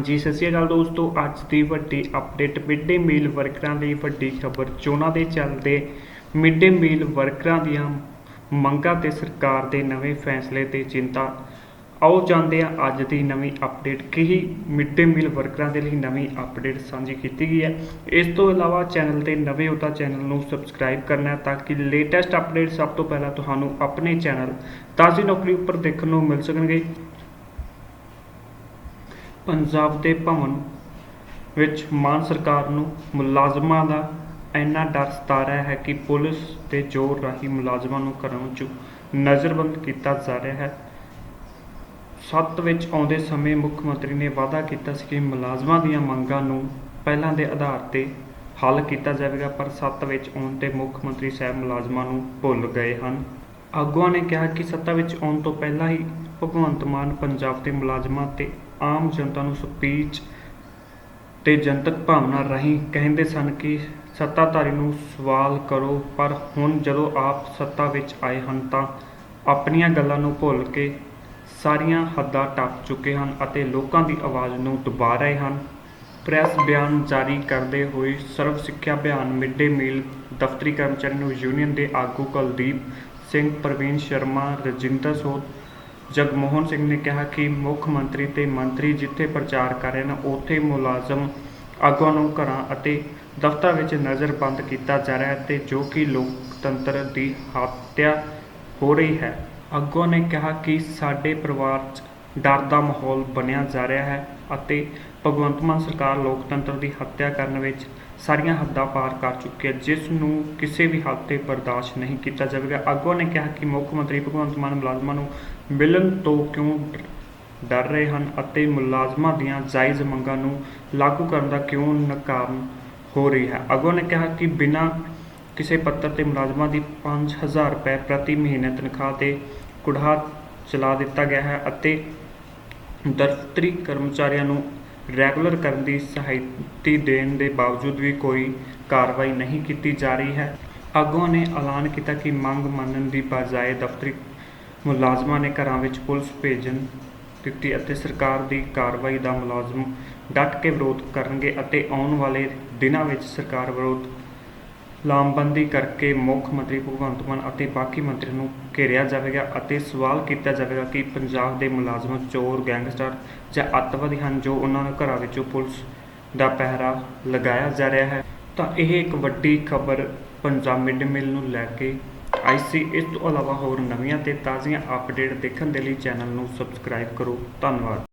ਜੀ ਸਤਿ ਸ਼੍ਰੀ ਅਕਾਲ ਦੋਸਤੋ। ਅੱਜ ਦੀ ਵੱਡੀ ਅਪਡੇਟ ਮਿਡ ਡੇ ਮੀਲ ਵਰਕਰਾਂ ਲਈ ਵੱਡੀ ਖਬਰ। ਚੋਣਾਂ ਦੇ ਚੱਲਦੇ ਮਿਡ ਡੇ ਮੀਲ ਵਰਕਰਾਂ ਦੀਆਂ ਮੰਗਾਂ ਤੇ ਸਰਕਾਰ ਦੇ ਨਵੇਂ ਫੈਸਲੇ ਤੇ ਚਿੰਤਾ। ਆਓ ਜਾਣਦੇ ਹਾਂ ਅੱਜ ਦੀ ਨਵੀਂ ਅਪਡੇਟ ਕੀ ਮਿਡ ਡੇ ਮੀਲ ਵਰਕਰਾਂ ਦੇ ਲਈ ਨਵੀਂ ਅਪਡੇਟ ਸਾਂਝੀ ਕੀਤੀ ਗਈ ਹੈ। ਇਸ ਤੋਂ ਇਲਾਵਾ ਚੈਨਲ ਤੇ ਨਵੇਂ ਹੋ ਤਾਂ ਚੈਨਲ ਨੂੰ ਸਬਸਕ੍ਰਾਈਬ ਕਰਨਾ ਤਾਂ ਕਿ ਲੇਟੈਸਟ ਅਪਡੇਟ ਸਭ ਤੋਂ ਪਹਿਲਾਂ ਤੁਹਾਨੂੰ ਆਪਣੇ ਚੈਨਲ ਤਾਜ਼ੀ ਨੌਕਰੀ ਉੱਪਰ ਦੇਖਣ ਨੂੰ ਮਿਲ ਸਕਣਗੇ। ਪੰਜਾਬ ਦੇ ਭਵਨ ਵਿੱਚ ਮਾਨ ਸਰਕਾਰ ਨੂੰ ਮੁਲਾਜ਼ਮਾਂ ਦਾ ਇੰਨਾ ਡਰ ਸਤਾ ਰਿਹਾ ਹੈ ਕਿ ਪੁਲਿਸ ਦੇ ਜ਼ੋਰ ਰਾਹੀਂ ਮੁਲਾਜ਼ਮਾਂ ਨੂੰ ਘਰਾਂ ਵਿੱਚੋਂ ਨਜ਼ਰਬੰਦ ਕੀਤਾ ਜਾ ਰਿਹਾ ਹੈ। ਸੱਤ ਵਿੱਚ ਆਉਂਦੇ ਸਮੇਂ ਮੁੱਖ ਮੰਤਰੀ ਨੇ ਵਾਅਦਾ ਕੀਤਾ ਸੀ ਕਿ ਮੁਲਾਜ਼ਮਾਂ ਦੀਆਂ ਮੰਗਾਂ ਨੂੰ ਪਹਿਲਾਂ ਦੇ ਆਧਾਰ ਤੇ ਹੱਲ ਕੀਤਾ ਜਾਵੇਗਾ, ਪਰ ਸੱਤ ਵਿੱਚ ਆਉਣ ਤੇ ਮੁੱਖ ਮੰਤਰੀ ਸਾਹਿਬ ਮੁਲਾਜ਼ਮਾਂ ਨੂੰ ਭੁੱਲ ਗਏ ਹਨ। ਆਗੂਆਂ ਨੇ ਕਿਹਾ ਕਿ ਸੱਤਾ ਵਿੱਚ ਆਉਣ ਤੋਂ ਪਹਿਲਾਂ ਹੀ ਭਗਵੰਤ ਮਾਨ ਪੰਜਾਬ ਦੇ ਮੁਲਾਜ਼ਮਾਂ ਤੇ ਆਮ ਜਨਤਾ ਨੂੰ ਸਪੀਚ ਤੇ ਜਨਤਕ ਭਾਵਨਾ ਰਾਹੀਂ ਕਹਿੰਦੇ ਸਨ ਕਿ ਸੱਤਾਧਾਰੀ ਨੂੰ ਸਵਾਲ ਕਰੋ, ਪਰ ਹੁਣ ਜਦੋਂ ਆਪ ਸੱਤਾ ਵਿੱਚ ਆਏ ਹਨ ਤਾਂ ਆਪਣੀਆਂ ਗੱਲਾਂ ਨੂੰ ਭੁੱਲ ਕੇ ਸਾਰੀਆਂ ਹੱਦਾਂ ਟੱਪ ਚੁੱਕੇ ਹਨ ਅਤੇ ਲੋਕਾਂ ਦੀ ਆਵਾਜ਼ ਨੂੰ ਦਬਾ ਰਹੇ ਹਨ। ਪ੍ਰੈਸ ਬਿਆਨ ਜਾਰੀ ਕਰਦੇ ਹੋਏ ਸਰਵ ਸਿੱਖਿਆ ਅਭਿਆਨ ਮਿਡ ਡੇ ਮੀਲ ਦਫ਼ਤਰੀ ਕਰਮਚਾਰੀ ਨੂੰ ਯੂਨੀਅਨ ਦੇ ਆਗੂ ਕੁਲਦੀਪ ਸਿੰਘ, ਪ੍ਰਵੀਨ ਸ਼ਰਮਾ, ਰਜਿੰਦਰ ਸੋਧ ਜਗਮੋਹਨ ਸਿੰਘ ਨੇ ਕਿਹਾ ਕਿ ਮੁੱਖ ਮੰਤਰੀ ਤੇ ਮੰਤਰੀ ਜਿੱਥੇ ਪ੍ਰਚਾਰ ਕਰ ਰਹੇ ਨੇ, ਉੱਥੇ ਮੁਲਾਜ਼ਮ ਆਗੂਆਂ ਨੂੰ ਘਰਾਂ ਅਤੇ ਦਫ਼ਤਰਾਂ ਵਿੱਚ ਨਜ਼ਰਬੰਦ ਕੀਤਾ ਜਾ ਰਿਹਾ ਹੈ ਤੇ ਜੋ ਕਿ ਲੋਕਤੰਤਰ ਦੀ ਹੱਤਿਆ ਹੋ ਰਹੀ ਹੈ। ਆਗੂਆਂ ਨੇ ਕਿਹਾ ਕਿ ਸਾਡੇ ਪਰਿਵਾਰ 'ਚ ਡਰ ਦਾ ਮਾਹੌਲ ਬਣਿਆ ਜਾ ਰਿਹਾ ਹੈ ਅਤੇ ਭਗਵੰਤ ਮਾਨ ਸਰਕਾਰ ਲੋਕਤੰਤਰ ਦੀ ਹੱਤਿਆ ਕਰਨ ਵਿੱਚ ਸਾਰੀਆਂ ਹੱਦਾਂ ਪਾਰ ਕਰ ਚੁੱਕੀ ਹੈ, ਜਿਸ ਨੂੰ ਕਿਸੇ ਵੀ ਹੱਦ ਤੇ ਬਰਦਾਸ਼ਤ ਨਹੀਂ ਕੀਤਾ ਜਾਵੇਗਾ। ਆਗੂਆਂ ਨੇ ਕਿਹਾ ਕਿ ਮੁੱਖ ਮੰਤਰੀ ਭਗਵੰਤ ਮਾਨ ਮੁਲਾਜ਼ਮਾਂ ਨੂੰ ਮਿਲਣ ਤੋਂ ਕਿਉਂ ਡ- ਡਰ ਰਹੇ ਹਨ ਅਤੇ ਮੁਲਾਜ਼ਮਾਂ ਦੀਆਂ ਜਾਇਜ਼ ਮੰਗਾਂ ਨੂੰ ਲਾਗੂ ਕਰਨ ਦਾ ਕਿਉਂ ਨਕਾਮ ਹੋ ਰਹੀ ਹੈ? ਆਗੂਆਂ ਨੇ ਕਿਹਾ ਕਿ ਬਿਨਾਂ ਕਿਸੇ ਪੱਤਰ ਤੇ ਮੁਲਾਜ਼ਮਾਂ ਦੀ 5000 ਰੁਪਏ ਪ੍ਰਤੀ ਮਹੀਨੇ ਤਨਖਾਹ ਤੇ ਕੁੜਾਹ ਚਲਾ ਦਿੱਤਾ ਗਿਆ ਹੈ ਅਤੇ ਦਫ਼ਤਰੀ ਕਰਮਚਾਰੀਆਂ ਨੂੰ ਰੈਗੂਲਰ ਕਰਨ ਦੀ ਸਹਾਇਤੀ ਦੇਣ ਦੇ ਬਾਵਜੂਦ ਵੀ ਕੋਈ ਕਾਰਵਾਈ ਨਹੀਂ ਕੀਤੀ ਜਾ ਰਹੀ ਹੈ। ਆਗੂਆਂ ਨੇ ਐਲਾਨ ਕੀਤਾ ਕਿ ਮੰਗ ਮੰਨਣ ਦੀ ਬਜਾਏ ਦਫ਼ਤਰੀ ਮੁਲਾਜ਼ਮਾਂ ਨੇ ਘਰਾਂ ਵਿੱਚ ਪੁਲਿਸ ਭੇਜਣ ਦਿੱਤੀ ਅਤੇ ਸਰਕਾਰ ਦੀ ਕਾਰਵਾਈ ਦਾ ਮੁਲਾਜ਼ਮ ਡਟ ਕੇ ਵਿਰੋਧ ਕਰਨਗੇ ਅਤੇ ਆਉਣ ਵਾਲੇ ਦਿਨਾਂ ਵਿੱਚ ਸਰਕਾਰ ਵਿਰੋਧ ਲਾਮਬੰਦੀ ਕਰਕੇ ਮੁੱਖ ਮੰਤਰੀ ਭਗਵੰਤ ਮਾਨ ਅਤੇ ਬਾਕੀ ਮੰਤਰੀ ਨੂੰ ਘੇਰਿਆ ਜਾਵੇਗਾ ਅਤੇ ਸਵਾਲ ਕੀਤਾ ਜਾਵੇਗਾ ਕਿ ਪੰਜਾਬ ਦੇ ਮੁਲਾਜ਼ਮ, ਚੋਰ, ਗੈਂਗਸਟਰ ਜਾਂ ਅੱਤਵਾਦੀ ਹਨ ਜੋ ਉਹਨਾਂ ਨੂੰ ਘਰਾਂ ਵਿੱਚੋਂ ਪੁਲਿਸ ਦਾ ਪਹਿਰਾ ਲਗਾਇਆ ਜਾ ਰਿਹਾ ਹੈ। ਤਾਂ ਇਹ ਇੱਕ ਵੱਡੀ ਖਬਰ ਪੰਜਾਬ ਮਿਡ ਮਿਲ ਨੂੰ ਲੈ ਕੇ ਆਈ ਸੀ। ਇਸ ਤੋਂ ਇਲਾਵਾ ਹੋਰ ਨਵੀਆਂ ਤੇ ਤਾਜ਼ੀਆਂ ਅਪਡੇਟ ਦੇਖਣ ਦੇ ਲਈ ਚੈਨਲ ਨੂੰ ਸਬਸਕ੍ਰਾਈਬ ਕਰੋ। ਧੰਨਵਾਦ।